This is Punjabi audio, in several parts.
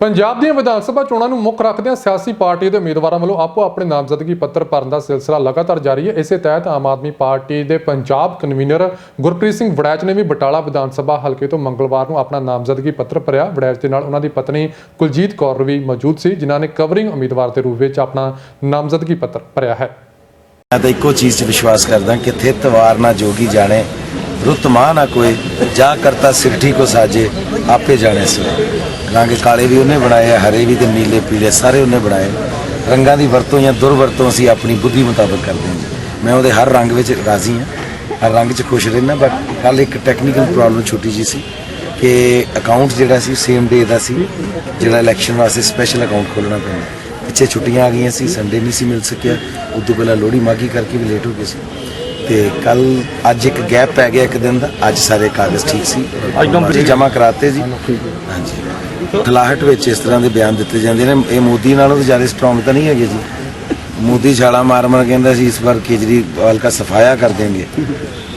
ਪੰਜਾਬ ਦੀਆਂ ਵਿਧਾਨ ਸਭਾ ਚੋਣਾਂ ਨੂੰ ਮੁੱਖ ਰੱਖਦਿਆਂ ਸਿਆਸੀ ਪਾਰਟੀ ਦੇ ਉਮੀਦਵਾਰਾਂ ਵੱਲੋਂ ਆਪੋ ਆਪਣੇ ਨਾਮਜ਼ਦਗੀ ਪੱਤਰ ਭਰਨ ਦਾ ਸਿਲਸਿਲਾ ਲਗਾਤਾਰ ਜਾਰੀ ਹੈ। ਇਸੇ ਤਹਿਤ ਆਮ ਆਦਮੀ ਪਾਰਟੀ ਦੇ ਪੰਜਾਬ ਕਨਵੀਨਰ ਗੁਰਪ੍ਰੀਤ ਸਿੰਘ ਵੜੈਚ ਨੇ ਵੀ ਬਟਾਲਾ ਵਿਧਾਨ ਸਭਾ ਹਲਕੇ ਤੋਂ ਮੰਗਲਵਾਰ ਨੂੰ ਆਪਣਾ ਨਾਮਜ਼ਦਗੀ ਪੱਤਰ ਭਰਿਆ। ਵੜੈਚ ਦੇ ਨਾਲ ਉਹਨਾਂ ਦੀ ਪਤਨੀ ਕੁਲਜੀਤ ਕੌਰ ਵੀ ਮੌਜੂਦ ਸੀ, ਜਿਨ੍ਹਾਂ ਨੇ ਕਵਰਿੰਗ ਉਮੀਦਵਾਰ ਦੇ ਰੂਪ ਵਿੱਚ ਆਪਣਾ ਨਾਮਜ਼ਦਗੀ ਪੱਤਰ ਭਰਿਆ ਹੈ। ਮੈਂ ਤਾਂ ਇੱਕੋ ਚੀਜ਼ 'ਚ ਵਿਸ਼ਵਾਸ ਕਰਦਾ ਕਿ ਥਿਤ ਵਾਰ ਨਾ ਜੋਗੀ ਜਾਣੇ, ਰੁੱਤ ਨਾ ਕੋਈ ਜਾ ਕਰਤਾ ਸਿਰਠੀ ਕੋ ਸਾਜੇ। ਆਪੇ ਜਾਣੇ ਸੋ। ਰੰਗ ਕਾਲੇ ਵੀ ਉਹਨੇ ਬਣਾਏ ਆ, ਹਰੇ ਵੀ ਤੇ ਨੀਲੇ ਪੀਲੇ ਸਾਰੇ ਉਹਨੇ ਬਣਾਏ। ਰੰਗਾਂ ਦੀ ਵਰਤੋਂ ਜਾਂ ਦੁਰਵਰਤੋਂ ਅਸੀਂ ਆਪਣੀ ਬੁੱਧੀ ਮੁਤਾਬਕ ਕਰਦੇ ਹਾਂ। ਮੈਂ ਉਹਦੇ ਹਰ ਰੰਗ ਵਿੱਚ ਰਾਜ਼ੀ ਹਾਂ। ਹਰ ਰੰਗ 'ਚ ਖੁਸ਼ ਰਹਿਣਾ ਬਟ ਕੱਲ ਇੱਕ ਟੈਕਨੀਕਲ ਪ੍ਰੋਬਲਮ ਛੋਟੀ ਜੀ ਸੀ ਕਿ ਅਕਾਊਂਟ ਜਿਹੜਾ ਸੀ ਸੇਮ ਡੇ ਦਾ ਸੀ। ਜਿਹੜਾ ਇਲੈਕਸ਼ਨ ਵਾਸਤੇ ਸਪੈਸ਼ਲ ਅਕਾਊਂਟ ਖੋਲਣਾ ਪੈਂਦਾ। ਪਿੱਛੇ ਛੁੱਟੀਆਂ ਆ ਗਈਆਂ ਸੀ ਸੰਡੇ ਨਹੀਂ ਸੀ ਮਿਲ ਸਕਿਆ। ਉਦੋਂ ਪਹਿਲਾਂ ਲੋਹੜੀ ਮਾਗੀ ਕਰਕੇ ਵੀ ਲੇਟ ਹੋ ਗਏ ਸੀ। ਤੇ ਕੱਲ ਅੱਜ ਇੱਕ ਗੈਪ ਪੈ ਗਿਆ ਇੱਕ ਦਿਨ ਦਾ। ਅੱਜ ਸਾਰੇ ਕਾਗਜ਼ ਠੀਕ ਸੀ। ਅੱਜ ਜਮ੍ਹਾਂ ਕਰਾਤੇ ਜੀ। ਹਾਂਜੀ। ਖਲਾਹਟ ਵਿੱਚ ਇਸ ਤਰ੍ਹਾਂ ਦੇ ਬਿਆਨ ਦਿੱਤੇ ਜਾਂਦੇ ਨੇ। ਇਹ ਮੋਦੀ ਨਾਲੋਂ ਜ਼ਿਆਦਾ ਸਟਰੋਂਗ ਤਾਂ ਨਹੀਂ ਹੈਗੇ ਜੀ। ਮੋਦੀ ਛਾਲਾ ਮਾਰ ਮਾਰ ਕਹਿੰਦਾ ਸੀ ਇਸ ਵਾਰ ਕੇਜਰੀਵਾਲ ਦਾ ਸਫਾਇਆ ਕਰ ਦੇਂਗੇ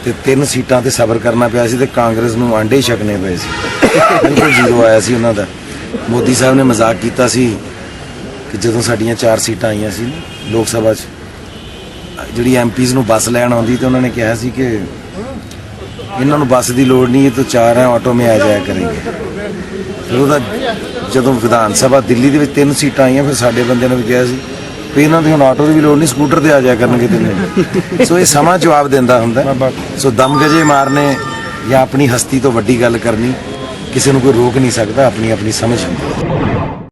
ਤੇ ਤਿੰਨ ਸੀਟਾਂ ਤੇ ਸਬਰ ਕਰਨਾ ਪਿਆ ਸੀ ਤੇ ਕਾਂਗਰਸ ਨੂੰ ਆਂਡੇ ਹੀ ਛਕਣੇ ਪਏ ਸੀ। ਬਿਲਕੁਲ ਜ਼ੀਰੋ ਆਇਆ ਸੀ ਉਹਨਾਂ ਦਾ। ਮੋਦੀ ਸਾਹਿਬ ਨੇ ਮਜ਼ਾਕ ਕੀਤਾ ਸੀ ਕਿ ਜਦੋਂ ਸਾਡੀਆਂ ਚਾਰ ਸੀਟਾਂ ਆਈਆਂ ਸੀ ਲੋਕ ਸਭਾ 'ਚ ਜਿਹੜੀ ਐਮਪੀਜ਼ ਨੂੰ ਬੱਸ ਲੈਣ ਆਉਂਦੀ ਤੇ ਉਹਨਾਂ ਨੇ ਕਿਹਾ ਸੀ ਕਿ ਇਹਨਾਂ ਨੂੰ ਬੱਸ ਦੀ ਲੋੜ ਨਹੀਂ, ਇਹ ਤਾਂ ਚਾਰ ਹੈ ਆਟੋ ਮੇ ਆ ਜਾਇਆ ਕਰਨਗੇ ਫਿਰ ਉਹਦਾ ਜਦੋਂ ਵਿਧਾਨ ਸਭਾ ਦਿੱਲੀ ਦੇ ਵਿੱਚ ਤਿੰਨ ਸੀਟਾਂ ਆਈਆਂ, ਫਿਰ ਸਾਡੇ ਬੰਦਿਆਂ ਨੇ ਵੀ ਕਿਹਾ ਸੀ ਵੀ ਇਹਨਾਂ ਦੀ ਹੁਣ ਆਟੋ ਦੀ ਵੀ ਲੋੜ ਨਹੀਂ, ਸਕੂਟਰ ਤੇ ਆ ਜਾਇਆ ਕਰਨਗੇ ਤਿੰਨੇ ਸੋ ਇਹ ਸਮਾਂ ਜਵਾਬ ਦਿੰਦਾ ਹੁੰਦਾ। ਹੈ। ਸੋ ਦਮ ਗਜੇ ਮਾਰਨੇ ਜਾਂ ਆਪਣੀ ਹਸਤੀ ਤੋਂ ਵੱਡੀ ਗੱਲ ਕਰਨੀ, ਕਿਸੇ ਨੂੰ ਕੋਈ ਰੋਕ ਨਹੀਂ ਸਕਦਾ ਆਪਣੀ ਆਪਣੀ ਸਮਝ। ਹੁੰਦੀ ਹੈ